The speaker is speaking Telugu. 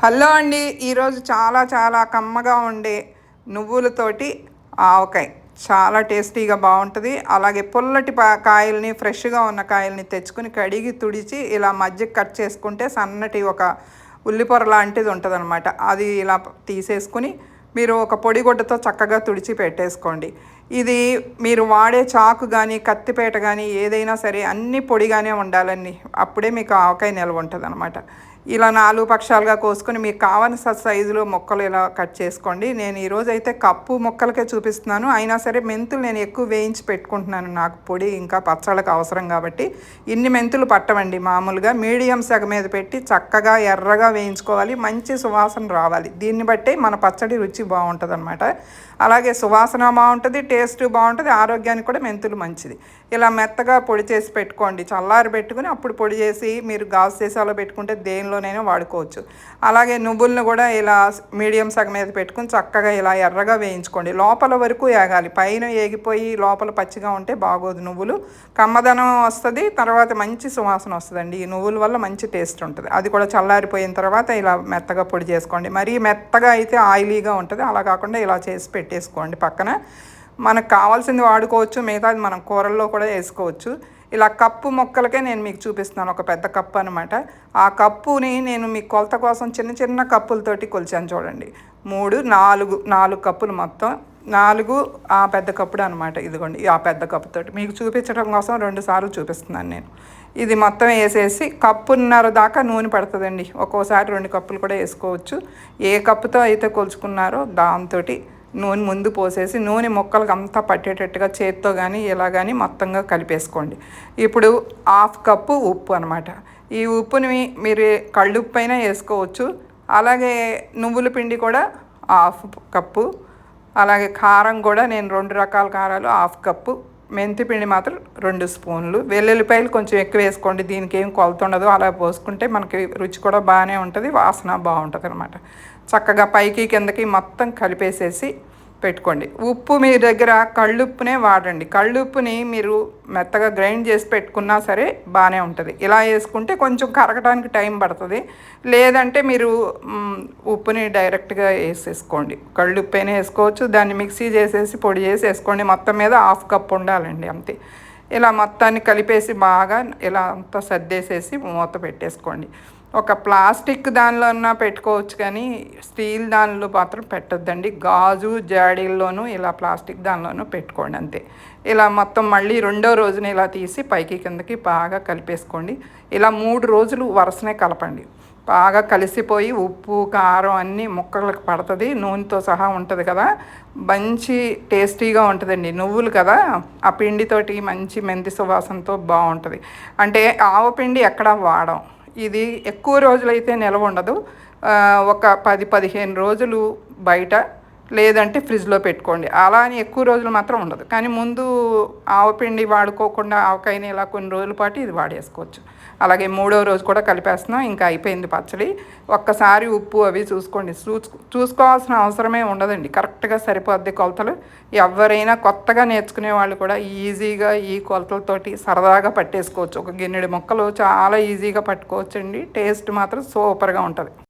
హలో అండి ఈరోజు చాలా చాలా కమ్మగా ఉండే నువ్వులతోటి ఆవకాయ. చాలా టేస్టీగా బాగుంటుంది. అలాగే పుల్లటి కాయల్ని ఫ్రెష్గా ఉన్న కాయల్ని తెచ్చుకుని కడిగి తుడిచి ఇలా మధ్య కట్ చేసుకుంటే సన్నటి ఒక ఉల్లిపొర లాంటిది ఉంటుంది అనమాట అది ఇలా తీసేసుకుని మీరు ఒక పొడిగుడ్డతో చక్కగా తుడిచి పెట్టేసుకోండి. ఇది మీరు వాడే చాకు కానీ కత్తిపేట కానీ ఏదైనా సరే అన్నీ పొడిగానే ఉండాలండి. అప్పుడే మీకు ఆవకాయ నిల్వ ఉంటుంది అనమాట ఇలా నాలుగు పక్షాలుగా కోసుకొని మీకు కావలసిన సైజులో మొక్కలు ఇలా కట్ చేసుకోండి. నేను ఈరోజు అయితే కప్పు మొక్కలకే చూపిస్తున్నాను. అయినా సరే మెంతులు నేను ఎక్కువ వేయించి పెట్టుకుంటున్నాను. నాకు పొడి ఇంకా పచ్చళ్ళకు అవసరం కాబట్టి ఇన్ని మెంతులు పట్టవండి మామూలుగా. మీడియం సగ మీద పెట్టి చక్కగా ఎర్రగా వేయించుకోవాలి. మంచి సువాసన రావాలి. దీన్ని బట్టే మన పచ్చడి రుచి బాగుంటుంది అనమాట అలాగే సువాసన బాగుంటుంది టేస్ట్ బాగుంటుంది ఆరోగ్యానికి కూడా మెంతులు మంచిది. ఇలా మెత్తగా పొడి చేసి పెట్టుకోండి. చల్లారి పెట్టుకుని అప్పుడు పొడి చేసి మీరు గాజు సీసాలో పెట్టుకుంటే దేనిలోనైనా వాడుకోవచ్చు. అలాగే నువ్వులను కూడా ఇలా మీడియం సగం మీద పెట్టుకుని చక్కగా ఇలా ఎర్రగా వేయించుకోండి. లోపల వరకు ఏగాలి. పైన ఏగిపోయి లోపల పచ్చిగా ఉంటే బాగోదు నువ్వులు. కమ్మదనం వస్తుంది తర్వాత మంచి సువాసన వస్తుందండి. ఈ నువ్వుల వల్ల మంచి టేస్ట్ ఉంటుంది. అది కూడా చల్లారిపోయిన తర్వాత ఇలా మెత్తగా పొడి చేసుకోండి. మరీ మెత్తగా అయితే ఆయిలీగా ఉంటుంది. అలా కాకుండా ఇలా చేసి పెట్టేసుకోండి పక్కన. మనకు కావాల్సింది వాడుకోవచ్చు మిగతాది మనం కూరల్లో కూడా వేసుకోవచ్చు. ఇలా కప్పు మొక్కలకే నేను మీకు చూపిస్తున్నాను ఒక పెద్ద కప్పు అనమాట ఆ కప్పుని నేను మీ కొలత కోసం చిన్న చిన్న కప్పులతోటి కొలిచాను చూడండి. మూడు నాలుగు నాలుగు కప్పులు మొత్తం. నాలుగు ఆ పెద్ద కప్పుడు అనమాట ఇదిగోండి ఆ పెద్ద కప్పుతోటి. మీకు చూపించడం కోసం రెండు సార్లు చూపిస్తున్నాను నేను. ఇది మొత్తం వేసేసి కప్పున్నర దాకా నూనె పడుతుందండి. ఒక్కోసారి రెండు కప్పులు కూడా వేసుకోవచ్చు. ఏ కప్పుతో అయితే కొలుచుకున్నారో దాంతో నూనె ముందు పోసేసి నూనె మొక్కలకు అంతా పట్టేటట్టుగా చేత్తో కానీ ఇలా కానీ మొత్తంగా కలిపేసుకోండి. ఇప్పుడు హాఫ్ కప్పు ఉప్పు అనమాట ఈ ఉప్పుని మీరు కళ్ళుప్పు అయినా వేసుకోవచ్చు. అలాగే నువ్వుల పిండి కూడా హాఫ్ కప్పు. అలాగే కారం కూడా నేను రెండు రకాల కారాలు హాఫ్ కప్పు మెంతి పిండి మాత్రం రెండు స్పూన్లు. వెల్లుల్లిపాయలు కొంచెం ఎక్కువ వేసుకోండి దీనికి ఏం కొలత ఉండదు. అలా పోసుకుంటే మనకి రుచి కూడా బాగానే ఉంటుంది వాసన బాగుంటుంది అనమాట చక్కగా పైకి కిందకి మొత్తం కలిపేసేసి పెట్టుకోండి. ఉప్పు మీ దగ్గర కళ్ళుప్పునే వాడండి. కళ్ళుప్పుని మీరు మెత్తగా గ్రైండ్ చేసి పెట్టుకున్నా సరే బాగానే ఉంటుంది. ఇలా వేసుకుంటే కొంచెం కరగడానికి టైం పడుతుంది. లేదంటే మీరు ఉప్పుని డైరెక్ట్గా వేసేసుకోండి. కళ్ళుప్పైనా వేసుకోవచ్చు. దాన్ని మిక్సీ చేసేసి పొడి చేసి వేసుకోండి. మొత్తం మీద హాఫ్ కప్ ఉండాలండి అంతే. ఇలా మొత్తాన్ని కలిపేసి బాగా ఇలా అంతా సర్దేసేసి మూత పెట్టేసుకోండి. ఒక ప్లాస్టిక్ దానిలో ఉన్న పెట్టుకోవచ్చు కానీ స్టీల్ దానిలో మాత్రం పెట్టొద్దండి. గాజు జాడీల్లోనూ ఇలా ప్లాస్టిక్ దానిలోనూ పెట్టుకోండి అంతే. ఇలా మొత్తం మళ్ళీ రెండో రోజున ఇలా తీసి పైకి కిందకి బాగా కలిపేసుకోండి. ఇలా మూడు రోజులు వరుసనే కలపండి. బాగా కలిసిపోయి ఉప్పు కారం అన్నీ ముక్కలకు పడుతుంది. నూనెతో సహా ఉంటుంది కదా. మంచి టేస్టీగా ఉంటుందండి. నువ్వులు కదా ఆ పిండితోటి మంచి మెంతి సువాసనతో బాగుంటుంది. అంటే ఆవపిండి ఎక్కడ వాడం. ఇది ఎక్కువ రోజులైతే నిలవ ఉండదు. ఒక పది పదిహేను రోజులు బయట లేదంటే ఫ్రిడ్జ్లో పెట్టుకోండి. అలా అని ఎక్కువ రోజులు మాత్రం ఉండదు. కానీ ముందు ఆవపిండి వాడుకోకుండా ఆవకాయని ఇలా కొన్ని రోజుల పాటు ఇది వాడేసుకోవచ్చు. అలాగే మూడో రోజు కూడా కలిపేస్తున్నాం. ఇంకా అయిపోయింది పచ్చడి. ఒక్కసారి ఉప్పు అవి చూసుకోండి. చూసుకోవాల్సిన అవసరమే ఉండదండి. కరెక్ట్గా సరిపోద్ది కొలతలు. ఎవరైనా కొత్తగా నేర్చుకునే వాళ్ళు కూడా ఈజీగా ఈ కొలతలతోటి సరదాగా పట్టేసుకోవచ్చు. ఒక గిన్నెడి మొక్కలు చాలా ఈజీగా పట్టుకోవచ్చండి. టేస్ట్ మాత్రం సూపర్గా ఉంటుంది.